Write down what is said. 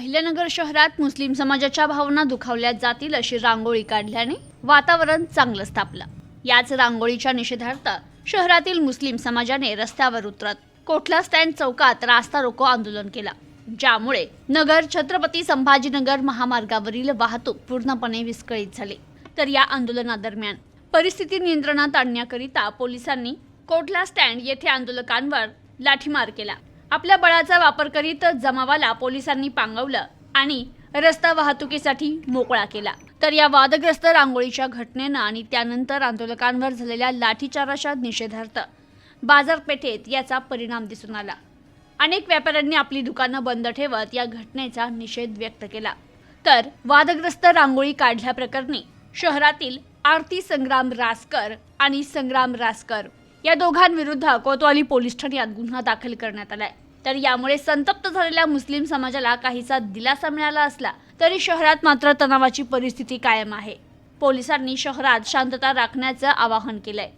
अहिल्यानगर शहरात मुस्लिम समाजाच्या भावना दुखावल्या जातील अशी रांगोळी काढल्याने वातावरण चांगलं तापलं याच रांगोळीच्या निषेधार्थ शहरातील मुस्लिम समाजाने रस्त्यावर उतरत कोठला स्टँड चौकात रास्ता रोको आंदोलन केला. ज्यामुळे नगर छत्रपती संभाजीनगर महामार्गावरील वाहतूक पूर्णपणे विस्कळीत झाली. तर या आंदोलनादरम्यान परिस्थिती नियंत्रणात आणण्याकरिता पोलिसांनी कोठला स्टँड येथे आंदोलकांवर लाठीमार केला. आपल्या बळाचा वापर करीत जमावाला पोलिसांनी पांगवलं आणि रस्ता वाहतुकीसाठी मोकळा केला. तर या वादग्रस्त रांगोळीच्या घटनेनं आणि त्यानंतर आंदोलकांवर झालेल्या लाठीचाराच्या निषेधार्थ बाजारपेठेत याचा परिणाम दिसून आला. अनेक व्यापाऱ्यांनी आपली दुकानं बंद ठेवत या घटनेचा निषेध व्यक्त केला. तर वादग्रस्त रांगोळी काढल्याप्रकरणी शहरातील आरती संग्राम रासकर आणि संग्राम रासकर या दोघांविरुद्ध कोतवाली पोलीस ठाण्यात गुन्हा दाखल करण्यात आलाय. तर यामुळे संतप्त झालेल्या मुस्लिम समाजाला काहीसा दिलासा मिळाला असला तरी शहरात मात्र तणावाची परिस्थिती कायम आहे. पोलिसांनी शहरात शांतता राखण्याचं आवाहन केलंय.